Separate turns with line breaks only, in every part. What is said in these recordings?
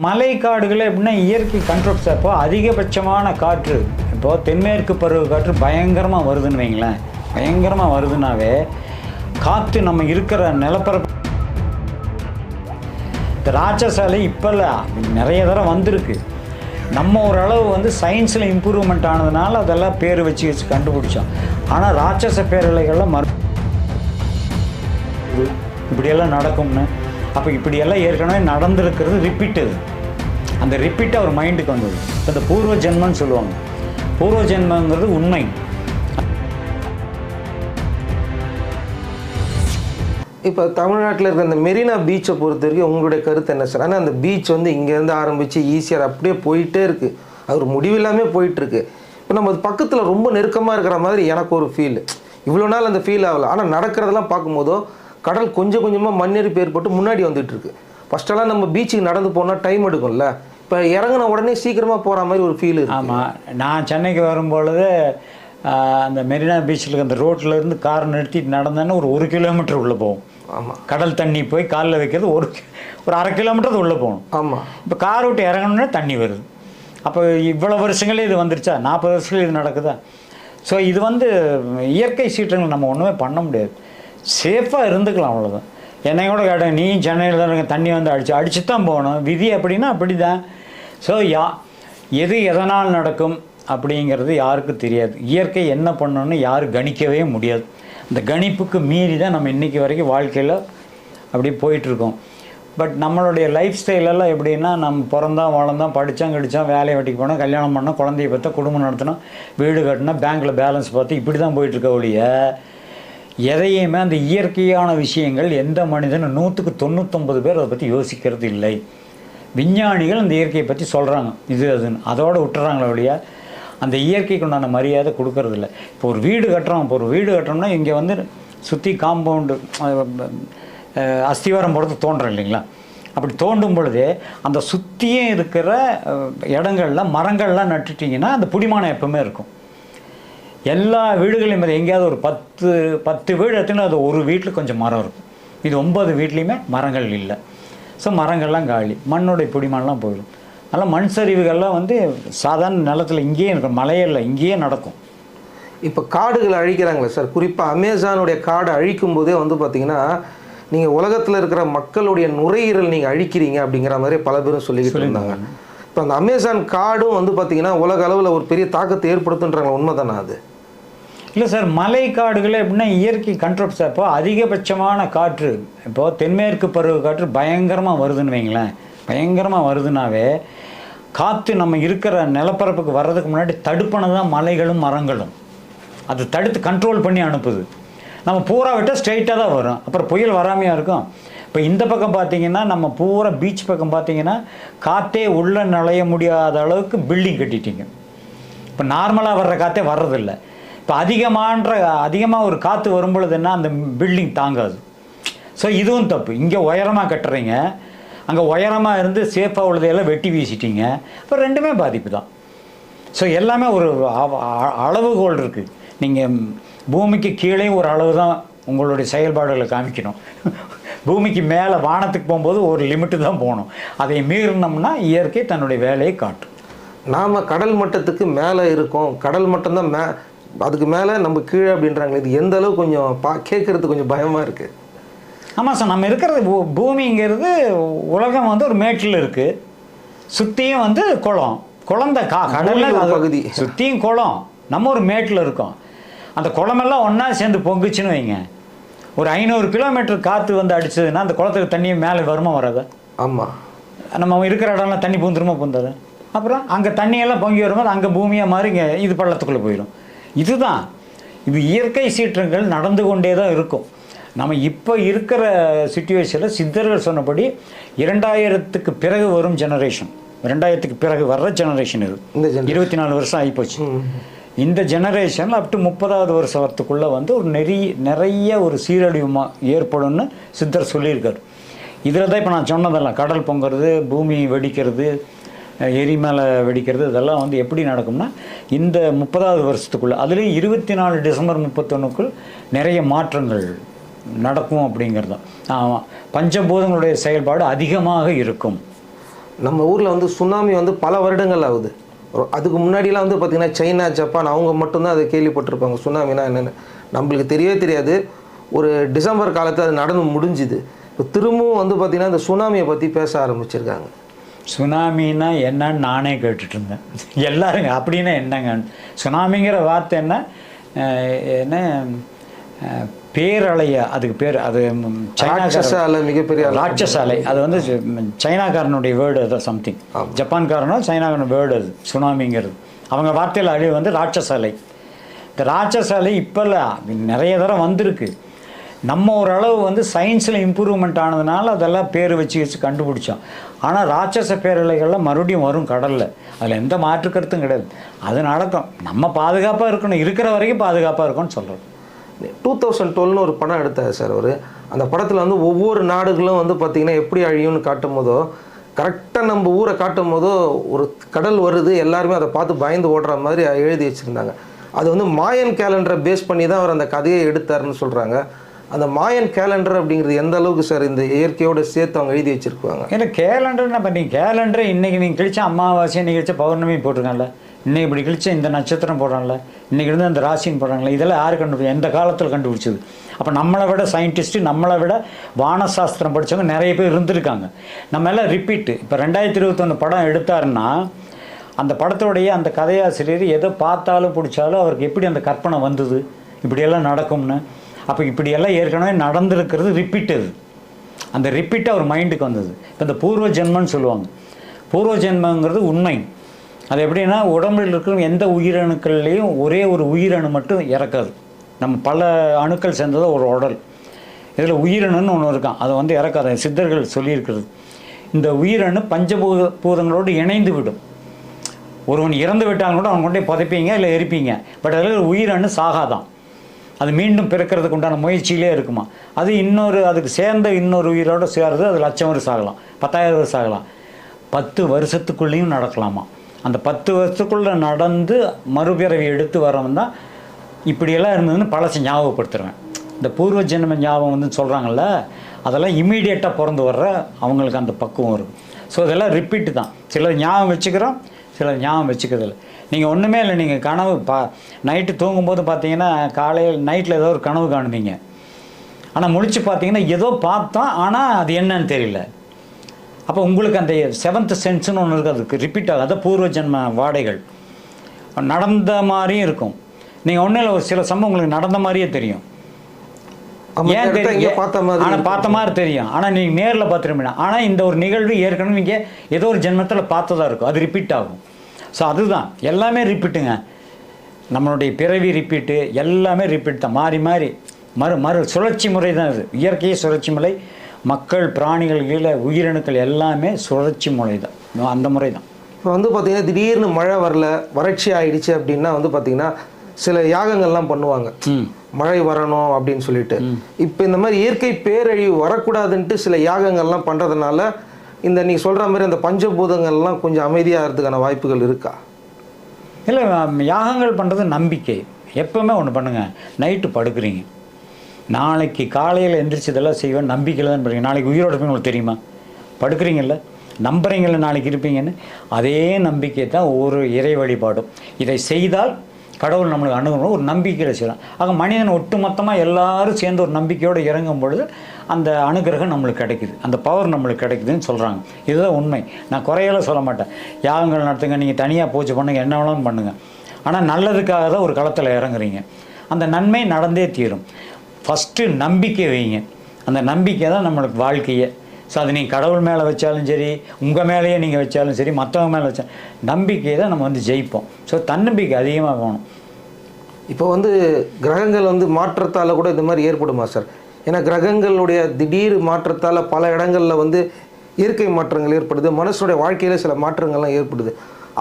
மலை காடுகளை எப்படின்னா இயற்கை கண்ட்ரோல்ஸ் இப்போ அதிகபட்சமான காற்று இப்போ தென்மேற்கு பருவ காற்று பயங்கரமாக வருதுன்னு வைங்களேன். பயங்கரமாக வருதுனாவே காற்று நம்ம இருக்கிற நிலப்பரப்பு இந்த ராட்சசாலை இப்போ இல்லை நிறைய தடவை வந்திருக்கு. நம்ம ஓரளவு வந்து சயின்ஸில் இம்ப்ரூவ்மெண்ட் ஆனதுனால அதெல்லாம் பேர் வச்சு வச்சு கண்டுபிடிச்சோம். ஆனால் ராட்சச பேரலைகள்லாம் மறு இப்படியெல்லாம் நடக்கும்னு அப்போ இப்படியெல்லாம் ஏற்கனவே நடந்திருக்கிறது ரிப்பீட்டது அந்த ரிப்பீட் அவர் மைண்டுக்கு வந்தது. இப்போ இந்த பூர்வ ஜென்மன்னு சொல்லுவாங்க. பூர்வ ஜென்மங்கிறது உண்மை.
இப்போ தமிழ்நாட்டில் இருக்கிற இந்த மெரினா பீச்சை பொறுத்த வரைக்கும் உங்களுடைய கருத்து என்ன சார்? ஆனால் அந்த பீச் வந்து இங்கேருந்து ஆரம்பித்து ஈஸியாக அப்படியே போயிட்டே இருக்குது அது முடிவு முடிவில்லாமே போயிட்டுருக்கு இப்போ நம்ம பக்கத்தில் ரொம்ப நெருக்கமாக இருக்கிற மாதிரி எனக்கு ஒரு ஃபீல் இவ்வளோ நாள் அந்த ஃபீல் ஆகலை. ஆனால் நடக்கிறதெல்லாம் பார்க்கும்போதோ கடல் கொஞ்சம் கொஞ்சமாக மண்ணெரிப்பு ஏற்பட்டு முன்னாடி வந்துட்டு இருக்கு ஃபஸ்ட்டெல்லாம் நம்ம பீச்சுக்கு நடந்து போனால் டைம் எடுக்கும்ல. இப்போ இறங்கின உடனே சீக்கிரமாக போகிற மாதிரி ஒரு ஃபீல் இருக்கு.
ஆமாம் நான் சென்னைக்கு வரும்பொழுது அந்த மெரினா பீச்சில் அந்த ரோட்ல இருந்து கார் நிறுத்திட்டு நடந்தேன்னா ஒரு ஒரு கிலோமீட்டர் உள்ளே போகும்
ஆமாம்
கடல் தண்ணி போய் காலில் வைக்கிறது ஒரு ஒரு அரை கிலோமீட்டர் உள்ளே போகணும்.
ஆமாம்
இப்போ கார் விட்டு இறங்கணுன்னா தண்ணி வருது. அப்போ இவ்வளோ வருஷங்களே இது வந்துருச்சா? நாற்பது வருஷங்களே இது நடக்குதா? ஸோ இது வந்து இயற்கை சீற்றங்கள் நம்ம ஒன்றுமே பண்ண முடியாது. சேஃபாக இருந்துக்கலாம் அவ்வளோதான் என்னை கூட கேட்டேன் நீ சென்னையில் தான் தண்ணி வந்து அடிச்சு அடிச்சு தான் போகணும். விதி அப்படின்னா அப்படி தான் ஸோ யா எது எதனால் நடக்கும் அப்படிங்கிறது யாருக்கும் தெரியாது. இயற்கை என்ன பண்ணணும்னு யாரும் கணிக்கவே முடியாது. அந்த கணிப்புக்கு மீறி தான் நம்ம இன்றைக்கி வரைக்கும் வாழ்க்கையில் அப்படியே போயிட்டுருக்கோம். பட் நம்மளுடைய லைஃப் ஸ்டைலெல்லாம் எப்படின்னா நம்ம பிறந்தோம் வளர்ந்தோம் படித்தோம் கடித்தோம் வேலையை வெட்டிக்கு போனோம் கல்யாணம் பண்ணோம் குழந்தைய பார்த்தா குடும்பம் நடத்தினோம் வீடு கட்டினோம் பேங்க்கில் பேலன்ஸ் பார்த்து இப்படி தான் போயிட்டுருக்க ஒழிய எதையுமே அந்த இயற்கையான விஷயங்கள் எந்த மனிதனும் நூற்றுக்கு தொண்ணூத்தொம்பது பேர் அதை பற்றி யோசிக்கிறது இல்லை. விஞ்ஞானிகள் அந்த இயற்கையை பற்றி சொல்கிறாங்க இது அதுன்னு அதோட விட்டுறாங்களே ஒழிய அந்த இயற்கைக்கு உண்டான மரியாதை கொடுக்கறதில்ல இப்போ ஒரு வீடு கட்டுறோம். இப்போ ஒரு வீடு கட்டுறோம்னா இங்கே வந்து சுற்றி காம்பவுண்டு அஸ்திவாரம் போடுறது தோன்றோம் இல்லைங்களா? அப்படி தோண்டும் பொழுது அந்த சுற்றியே இருக்கிற அஹ், இடங்கள்ல மரங்கள்லாம் நட்டுட்டிங்கன்னா அந்த புடிமானம் எப்பவுமே இருக்கும். எல்லா வீடுகளையும் எங்கேயாவது ஒரு பத்து பத்து வீடு எடுத்துன்னா அது ஒரு வீட்டில் கொஞ்சம் மரம் இருக்கும். இது ஒன்பது வீட்லேயுமே மரங்கள் இல்லை. ஸோ மரங்கள்லாம் காலி. மண்ணுடைய பிடிமானலாம் போயிடும். அதனால் மண் சரிவுகள்லாம் வந்து சாதாரண நிலத்தில் இங்கேயே இருக்கும் மலையில் இங்கேயே நடக்கும்.
இப்போ காடுகளை அழிக்கிறாங்களே சார். குறிப்பாக அமேசானுடைய காடை அழிக்கும் போதே வந்து பார்த்தீங்கன்னா நீங்கள் உலகத்தில் இருக்கிற மக்களுடைய நுரையீரல் நீங்கள் அழிக்கிறீங்க அப்படிங்கிற மாதிரி பல பேரும் சொல்லிக்கிட்டு இருந்தாங்க. இப்போ அந்த அமேசான் காடும் வந்து பார்த்தீங்கன்னா உலக அளவில் ஒரு பெரிய தாக்கத்தை ஏற்படுத்துன்றாங்க. உண்மைதானா அது?
இல்லை சார் மலை காடுகள் எப்படின்னா இயற்கை கண்ட்ரோல்ஸ் இப்போ அதிகபட்சமான காற்று இப்போது தென்மேற்கு பருவ காற்று பயங்கரமாக வருதுன்னு வைங்களேன். பயங்கரமாக வருதுனாவே காற்று நம்ம இருக்கிற நிலப்பரப்புக்கு வர்றதுக்கு முன்னாடி தடுப்பணை தான் மலைகளும் மரங்களும். அது தடுத்து கண்ட்ரோல் பண்ணி அனுப்புது. நம்ம பூரா விட்டால் ஸ்ட்ரைட்டாக தான் வரும். அப்புறம் புயல் வராமையாக இருக்கும். இப்போ இந்த பக்கம் பார்த்தீங்கன்னா நம்ம பூரா பீச் பக்கம் பார்த்தீங்கன்னா காற்றே உள்ளே நுழைய முடியாத அளவுக்கு பில்டிங் கட்டிட்டீங்க. இப்போ நார்மலாக வர்ற காற்றே வர்றதில்லை. இப்போ அதிகமான அதிகமாக ஒரு காற்று வரும் பொழுதுன்னா அந்த பில்டிங் தாங்காது. ஸோ இதுவும் தப்பு. இங்கே உயரமாக கட்டுறீங்க. அங்கே உயரமாக இருந்து சேஃபாக உள்ளதையெல்லாம் வெட்டி வீசிட்டீங்க. இப்போ ரெண்டுமே பாதிப்பு தான் ஸோ எல்லாமே ஒரு அளவுகோல் இருக்குது நீங்கள் பூமிக்கு கீழே ஒரு அளவு தான் உங்களுடைய செயல்பாடுகளை காமிக்கணும். பூமிக்கு மேலே வானத்துக்கு போகும்போது ஒரு லிமிட்டு தான் போகணும். அதை மீறினோம்னா இயற்கை தன்னுடைய வேலையை காட்டும்.
நாம் கடல் மட்டத்துக்கு மேலே இருக்கோம். கடல் மட்டம்தான் மே அதுக்கு மேலே நம்ம கீழே அப்படின்றாங்களே இது எந்த அளவு கொஞ்சம் பா கேட்குறது கொஞ்சம் பயமாக இருக்குது
ஆமாம் சார் நம்ம இருக்கிறது பூ- பூமிங்கிறது உலகம் வந்து ஒரு மேட்டில் இருக்குது சுற்றியும் வந்து குளம். தான் கா கடல்ல
பகுதி.
சுற்றியும் குளம். நம்ம ஒரு மேட்டில் இருக்கோம். அந்த குளமெல்லாம் ஒன்றா சேர்ந்து பொங்குச்சுன்னு வைங்க. ஒரு ஐநூறு கிலோமீட்டர் காற்று வந்து அடிச்சதுன்னா அந்த குளத்துக்கு தண்ணி மேலே வருமா வராதா?
ஆமாம்
நம்ம இருக்கிற இடம்லாம் தண்ணி பூந்துருமா பூந்தாது? அப்புறம் அங்கே தண்ணியெல்லாம் பொங்கி வரும்போது அங்கே பூமியாக மாறி இங்கே இது பள்ளத்துக்குள்ளே போயிடும் இதுதான். இது இயற்கை சீற்றங்கள் நடந்து கொண்டே தான் இருக்கும். நம்ம இப்போ இருக்கிற சுச்சுவேஷனில் சித்தர்கள் சொன்னபடி இரண்டாயிரத்துக்கு பிறகு வரும் ஜெனரேஷன் ரெண்டாயிரத்துக்கு பிறகு வர்ற ஜெனரேஷன் இது.
இந்த.
இருபத்தி நாலு வருஷம் ஆகிப்போச்சு. இந்த ஜெனரேஷனில் அப் டு முப்பதாவது வருஷம் வரத்துக்குள்ளே வந்து ஒரு நெறிய நிறைய ஒரு சீரழிவு மா- ஏற்படும்னு சித்தர் சொல்லியிருக்காரு. இதில் தான் இப்போ நான் சொன்னதெல்லாம். கடல் பொங்குறது பூமி வெடிக்கிறது எரிமலை எரி மேலே வெடிக்கிறது இதெல்லாம் வந்து எப்படி நடக்கும்னா இந்த முப்பதாவது வருஷத்துக்குள்ளே அதுலேயும் இருபத்தி நாலு டிசம்பர் முப்பத்தொன்னுக்குள் நிறைய மாற்றங்கள் நடக்கும் அப்படிங்கிறது தான். ஆமாம் பஞ்சபூதங்களுடைய செயல்பாடு அதிகமாக இருக்கும்.
நம்ம ஊரில் வந்து சுனாமி வந்து பல வருடங்கள் ஆகுது. அதுக்கு முன்னாடிலாம் வந்து பார்த்திங்கன்னா சைனா ஜப்பான் அவங்க மட்டும்தான் அதை கேள்விப்பட்டிருப்பாங்க. சுனாமினா என்னென்னு. நம்மளுக்கு தெரியவே தெரியாது. ஒரு டிசம்பர் காலத்தில் அது நடந்து முடிஞ்சுது. இப்போ திரும்பவும் வந்து பார்த்திங்கன்னா இந்த சுனாமியை பற்றி பேச ஆரம்பிச்சிருக்காங்க.
சுனாமின்னா என்னன்னு நானே கேட்டுட்டு இருந்தேன் எல்லாருங்க அப்படின்னா என்னங்க? சுனாமிங்கிற வார்த்தை என்ன? என்ன? பேரலைய அதுக்கு பேர் அது ம்,
ராட்சச
சைனாக்கார
அலை மிகப்பெரிய அலை.
ராட்சச அலை அது வந்து சைனாக்காரனுடைய வேர்டு அது சம்திங் ஜப்பான்காரனோ சைனாக்காரன் வேர்டு அது சுனாமிங்கிறது. அவங்க வார்த்தையில் அழிவு வந்து ராட்சச அலை இந்த ராட்சச அலை இப்போல்லாம் நிறைய தடவை வந்திருக்கு. நம்ம ஓரளவு வந்து சயின்ஸில் இம்ப்ரூவ்மெண்ட் ஆனதுனால அதெல்லாம் பேர் வச்சு வச்சு கண்டுபிடிச்சோம். ஆனால் ராட்சச பேரலைகள்லாம் மறுபடியும் வரும் கடலில். அதில் எந்த மாற்று கருத்தும் கிடையாது. அது நடக்கும். நம்ம பாதுகாப்பாக இருக்கணும். இருக்கிற வரைக்கும் பாதுகாப்பாக இருக்கணும்னு சொல்கிறோம்
டூ தௌசண்ட் டுவெல்னு ஒரு படம் எடுத்தார் சார் அவர். அந்த படத்தில் வந்து ஒவ்வொரு நாடுகளும் வந்து பார்த்திங்கன்னா எப்படி அழியும்னு காட்டும் போதோ கரெக்டாக நம்ம ஊரை காட்டும் போதோ ஒரு கடல் வருது எல்லாருமே அதை பார்த்து பயந்து ஓடுற மாதிரி எழுதி வச்சுருந்தாங்க. அது வந்து மாயன் கேலண்டரை பேஸ் பண்ணி தான் அவர் அந்த கதையை எடுத்தாருன்னு சொல்கிறாங்க அந்த மாயன் கேலண்டர் அப்படிங்கிறது எந்த அளவுக்கு சார் இந்த இயற்கையோட சேர்த்து அவங்க எழுதி வச்சுருப்பாங்க
ஏன்னா கேலண்டர் என்ன பண்ணி கேலண்டர் இன்னைக்கு நீங்கள் கிழிச்ச அமாவாசை இன்னைக்கு கிழிச்ச பௌர்ணமி போட்டிருக்காங்கல்ல இன்னைக்கு இப்படி கிழிச்ச இந்த நட்சத்திரம் போடுறாங்கல்ல இன்னைக்கு இருந்து அந்த ராசின்னு போடுறாங்களே இதெல்லாம் யார் கண்டுபிடி எந்த காலத்தில் கண்டுபிடிச்சது? அப்போ நம்மளை விட சயின்டிஸ்ட்டு நம்மளை விட வானசாஸ்திரம் படித்தவங்க நிறைய பேர் இருந்திருக்காங்க. நம்ம எல்லாம் ரிப்பீட்டு இப்போ ரெண்டாயிரத்தி இருபத்தொன்று படம் எடுத்தாருன்னா அந்த படத்தோடைய அந்த கதையாசிரியர் எதை பார்த்தாலும் பிடிச்சாலும் அவருக்கு எப்படி அந்த கற்பனை வந்தது? இப்படியெல்லாம் நடக்கும்னு. அப்போ இப்படியெல்லாம் ஏற்கனவே நடந்திருக்கிறது ரிப்பீட் அது அந்த ரிப்பீட் அவர் மைண்டுக்கு வந்தது. இப்போ இந்த பூர்வ ஜென்மன்னு சொல்லுவாங்க. பூர்வ ஜென்மங்கிறது உண்மை. அது எப்படின்னா உடம்பில் இருக்கிற எந்த உயிரணுக்கள்லேயும் ஒரே ஒரு உயிரணு மட்டும் இறக்காது. நம்ம பல அணுக்கள் சேர்ந்தது ஒரு உடல். இதில் உயிரணுன்னு ஒன்று இருக்கான் அதை வந்து இறக்காது. சித்தர்கள் சொல்லியிருக்கிறது. இந்த உயிரணு பஞ்சபூத பூதங்களோடு இணைந்து விடும். ஒருவன் இறந்து விட்டாலும் கூட அவன் கொண்டே புதைப்பீங்க இல்லை எரிப்பீங்க. பட் அதில் உயிரணு சாகாதான் அது மீண்டும் பிறக்கிறதுக்கு உண்டான முயற்சியிலே இருக்குமா? அது இன்னொரு அதுக்கு சேர்ந்த இன்னொரு உயிரோடு சேர்றது அது லட்சம் வருஷம் ஆகலாம். பத்தாயிரம் வருஷம் ஆகலாம். பத்து வருஷத்துக்குள்ளேயும் நடக்கலாமா? அந்த பத்து வருஷத்துக்குள்ளே நடந்து மறுபிறவி எடுத்து வரவன் தான் இப்படியெல்லாம் இருந்ததுன்னு பழசை ஞாபகப்படுத்துருவேன் இந்த பூர்வ ஜென்ம ஞாபகம் வந்து சொல்கிறாங்கல்ல அதெல்லாம் இம்மீடியட்டாக பிறந்து வர்ற அவங்களுக்கு அந்த பக்குவம் இருக்கும் ஸோ இதெல்லாம் ரிப்பீட்டு தான். சிலர் ஞாபகம் வச்சுக்கிறோம் சிலர் ஞாபகம் வச்சுக்கிறதில்ல. நீங்கள் ஒன்றுமே இல்லை நீங்கள் கனவு பா நைட்டு தூங்கும்போது பார்த்தீங்கன்னா காலையில் நைட்டில் ஏதோ ஒரு கனவு காணுவீங்க. ஆனால் முழிச்சு பார்த்தீங்கன்னா ஏதோ பார்த்தோம் ஆனால் அது என்னன்னு தெரியல. அப்போ உங்களுக்கு அந்த செவன்த் சென்ஸ்னு ஒன்று இருக்குது அதுக்கு ரிப்பீட் ஆகும் அதான் பூர்வ ஜென்ம வாடைகள். நடந்த மாதிரியும் இருக்கும். நீங்கள் ஒன்றும் இல்லை ஒரு சில சம்பவம் உங்களுக்கு நடந்த மாதிரியே தெரியும்.
இடத்த எங்கேயோ பார்த்த மாதிரி
ஆனால். பார்த்த மாதிரி தெரியும். ஆனால் நீங்கள் நேரில் பார்த்துருப்பீங்க ஆனால் இந்த ஒரு நிகழ்வு ஏற்கனவே நீங்கள் ஏதோ ஒரு ஜென்மத்தில் பார்த்ததா இருக்கும். அது ரிப்பீட் ஆகும். ஸோ அதுதான். எல்லாமே ரிப்பீட்டுங்க நம்மளுடைய பிறவி ரிப்பீட்டு எல்லாமே ரிப்பீட் தான். மாறி மாறி மறு மறு சுழற்சி முறை தான் இது இயற்கையே சுழற்சி முறை. மக்கள் பிராணிகள் கீழே உயிரணுக்கள் எல்லாமே சுழற்சி முறை தான். அந்த முறை தான்.
இப்போ வந்து பார்த்தீங்கன்னா திடீர்னு மழை வரல வறட்சி ஆயிடுச்சு அப்படின்னா வந்து பார்த்தீங்கன்னா சில யாகங்கள்லாம் பண்ணுவாங்க.
ம்.
மழை வரணும் அப்படின்னு சொல்லிட்டு. இப்போ இந்த மாதிரி இயற்கை பேரழிவு வரக்கூடாதுன்ட்டு சில யாகங்கள்லாம் பண்ணுறதுனால இந்த நீ சொல்கிற மாதிரி அந்த பஞ்சபூதங்கள்லாம் கொஞ்சம் அமைதியாகிறதுக்கான வாய்ப்புகள் இருக்கா?
இல்லை யாகங்கள் பண்ணுறது நம்பிக்கை. எப்பவுமே ஒன்று பண்ணுங்கள் நைட்டு படுக்கிறீங்க. நாளைக்கு காலையில் எந்திரிச்சு இதெல்லாம் செய்வேன் நம்பிக்கையில் தான் பண்ணுறீங்க நாளைக்கு உயிரோட இருப்பீங்க உங்களுக்கு தெரியுமா? படுக்கிறீங்கல்ல? நம்புறீங்கல்ல நாளைக்கு இருப்பீங்கன்னு? அதே நம்பிக்கை தான் ஒவ்வொரு இறை வழிபாடும். இதை செய்தால் கடவுள் நம்மளுக்கு அணுகணும் ஒரு நம்பிக்கையில் செய்யலாம். ஆக மனிதன் ஒட்டுமொத்தமாக எல்லாரும் சேர்ந்து ஒரு நம்பிக்கையோடு இறங்கும் பொழுது அந்த அனுகிரகம் நம்மளுக்கு கிடைக்குது. அந்த பவர் நம்மளுக்கு கிடைக்குதுன்னு சொல்கிறாங்க இதுதான் உண்மை. நான் குறையெல்லாம் சொல்ல மாட்டேன். யாகங்கள் நடத்துங்க நீங்கள் தனியாக பூஜை பண்ணுங்கள் என்ன வேணாலும் பண்ணுங்கள் ஆனால் நல்லதுக்காக தான் ஒரு களத்தில் இறங்குறீங்க. அந்த நன்மை நடந்தே தீரும். ஃபஸ்ட்டு நம்பிக்கை வைங்க. அந்த நம்பிக்கை தான் நம்மளுக்கு வாழ்க்கையை ஸோ அது நீங்கள் கடவுள் மேலே வச்சாலும் சரி உங்கள் மேலேயே நீங்கள் வச்சாலும் சரி மற்றவங்க மேலே வச்சா நம்பிக்கை தான் நம்ம வந்து ஜெயிப்போம். ஸோ தன்னம்பிக்கை அதிகமாக வேணும்.
இப்போ வந்து கிரகங்கள் வந்து மாற்றத்தால் கூட இந்த மாதிரி ஏற்படுமா சார்? ஏன்னா கிரகங்களுடைய திடீர் மாற்றத்தால் பல இடங்களில் வந்து இயற்கை மாற்றங்கள் ஏற்படுது மனுஷனுடைய வாழ்க்கையில் சில மாற்றங்கள்லாம் ஏற்படுது.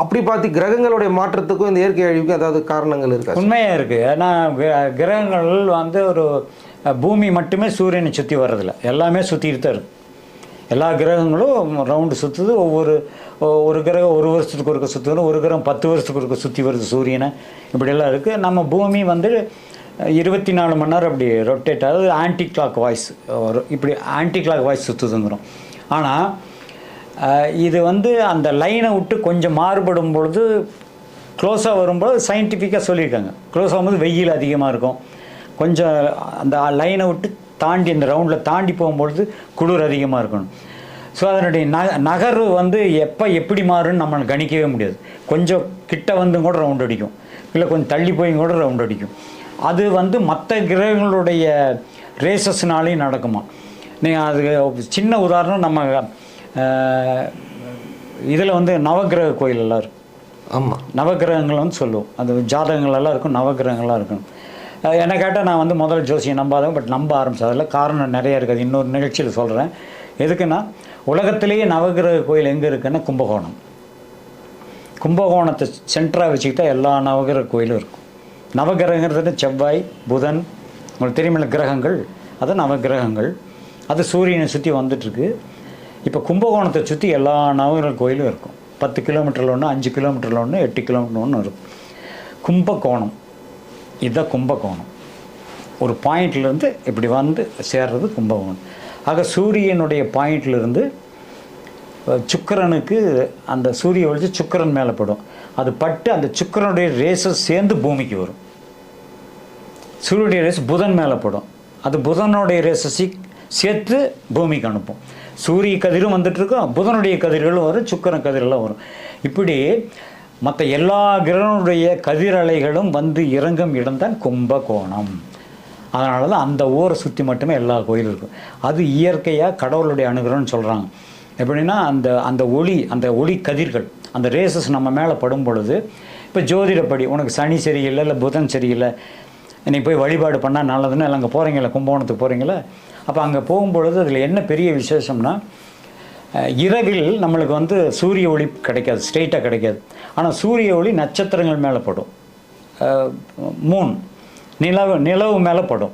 அப்படி பார்த்து கிரகங்களுடைய மாற்றத்துக்கும் இந்த இயற்கை அழிவுக்கும் ஏதாவது காரணங்கள் இருக்கா?
உண்மையாக இருக்குது ஏன்னா கிர- கிரகங்கள் வந்து ஒரு பூமி மட்டுமே சூரியனை சுற்றி வர்றதில்ல. எல்லாமே சுற்றிட்டு தான் இருக்கு. எல்லா கிரகங்களும் ரவுண்டு சுற்றுது ஒவ்வொரு ஒரு கிரகம் ஒரு வருஷத்துக்கு ஒருக்க சுற்றுது ஒரு கிரகம் பத்து வருஷத்துக்கு ஒருக்க சுற்றி வருது சூரியனை. இப்படியெல்லாம் இருக்குது நம்ம பூமி வந்து இருபத்தி நாலு மணி நேரம் அப்படி ரொட்டேட் ஆகுது. ஆன்டி கிளாக் வாய்ஸ் வரும். இப்படி ஆன்டி கிளாக் வாய்ஸ் சுற்றுதுங்கிறோம் ஆனால் இது வந்து அந்த லைனை விட்டு கொஞ்சம் மாறுபடும் பொழுது க்ளோஸாக வரும்போது சயின்டிஃபிக்காக சொல்லியிருக்காங்க. க்ளோஸ் ஆகும்போது வெயில் அதிகமாக இருக்கும். கொஞ்சம் அந்த லைனை விட்டு தாண்டி அந்த ரவுண்டில் தாண்டி போகும்பொழுது குளிர் அதிகமாக இருக்கணும். ஸோ அதனுடைய ந நகர்வு வந்து எப்போ எப்படி மாறுன்னு நம்ம கணிக்கவே முடியாது. கொஞ்சம் கிட்ட வந்து கூட ரவுண்ட் அடிக்கும். இல்லை கொஞ்சம் தள்ளி போய் கூட ரவுண்ட் அடிக்கும். அது வந்து மற்ற கிரகங்களுடைய ரேசஸ்னாலையும் நடக்குமா. நீங்கள் அது சின்ன உதாரணம் நம்ம இதில் வந்து நவக்கிரக கோயில் எல்லாம் இருக்கு
ஆமாம்
நவக்கிரகங்கள் வந்து சொல்லுவோம். அது ஜாதகங்கள் எல்லாம் இருக்கும் நவக்கிரகங்களாக இருக்கும் அஹ் என்னை கேட்டால் நான் வந்து முதல்ல ஜோசியம் நம்பாதவன் பட் நம்ப ஆரம்பிச்சது காரணம் நிறைய இருக்குது. இன்னொரு நிகழ்ச்சியில் சொல்கிறேன் எதுக்குன்னா உலகத்திலேயே நவகிரக கோயில் எங்கே இருக்குன்னா கும்பகோணம். கும்பகோணத்தை சென்டராக வச்சுக்கிட்டா எல்லா நவகிரக கோயிலும் இருக்கும். நவகிரகங்கிறது செவ்வாய் புதன் உங்களுக்கு தெரியுமில்ல கிரகங்கள்? அது நவகிரகங்கள். அது சூரியனை சுற்றி வந்துட்டுருக்கு. இப்போ கும்பகோணத்தை சுற்றி எல்லா நவகிரக கோயிலும் இருக்கும். பத்து கிலோமீட்டரில் ஒன்று அஞ்சு கிலோமீட்டரில் ஒன்று எட்டு கிலோமீட்டர் ஒன்று இருக்கும். கும்பகோணம். இதுதான் கும்பகோணம். ஒரு பாயிண்ட்லேருந்து இப்படி வந்து சேர்றது கும்பகோணம். ஆக சூரியனுடைய பாயிண்ட்லேருந்து சுக்கிரனுக்கு அந்த சூரிய ஒளிச்சு சுக்கிரன் மேலே படும். அது பட்டு அந்த சுக்கிரனுடைய ரேசஸ் சேர்ந்து பூமிக்கு வரும். சூரியனுடைய ரேஸ் புதன் மேலே படும். அது புதனுடைய ரேசஸை சேர்த்து பூமிக்கு அனுப்பும். சூரிய கதிரும் வந்துட்டு இருக்கும் புதனுடைய கதிர்களும் வரும் சுக்கிரன் கதிரெல்லாம் வரும். இப்படி மற்ற எல்லா கிரகனுடைய கதிரலைகளும் வந்து இறங்கும் இடம்தான் கும்பகோணம். அதனால தான் அந்த ஊரை சுற்றி மட்டுமே எல்லா கோயிலும் இருக்கும். அது இயற்கையாக கடவுளுடைய அனுகிரகம்னு சொல்கிறாங்க எப்படின்னா அந்த அந்த ஒளி அந்த ஒளி கதிர்கள் அந்த ரேசஸ் நம்ம மேலே படும் பொழுது இப்போ ஜோதிடப்படி உனக்கு சனி சரியில்லை இல்லை புதன் சரியில்லை இன்னைக்கு போய் வழிபாடு பண்ணால் நல்லதுன்னு இல்லை அங்கே போகிறீங்களா கும்பகோணத்துக்கு போகிறீங்களா அப்போ அங்கே போகும்பொழுது அதில் என்ன பெரிய விசேஷம்னா இரவில் நம்மளுக்கு வந்து சூரிய ஒளி கிடைக்காது ஸ்ட்ரெயிட்டாக கிடைக்காது. ஆனால் சூரிய ஒளி நட்சத்திரங்கள் மேலே படும். மூன் நிலவு நிலவு மேலே படும்.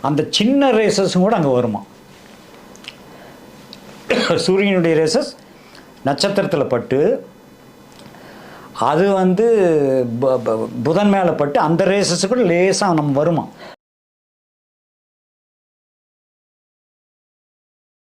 அந்த சின்ன ரேசஸும் கூட அங்கே வருமா? சூரியனுடைய ரேசஸ் நட்சத்திரத்தில் பட்டு அது வந்து ப- ப- புதன் மேலே பட்டு அந்த ரேசஸ் கூட லேசாக நம்ம வருமா?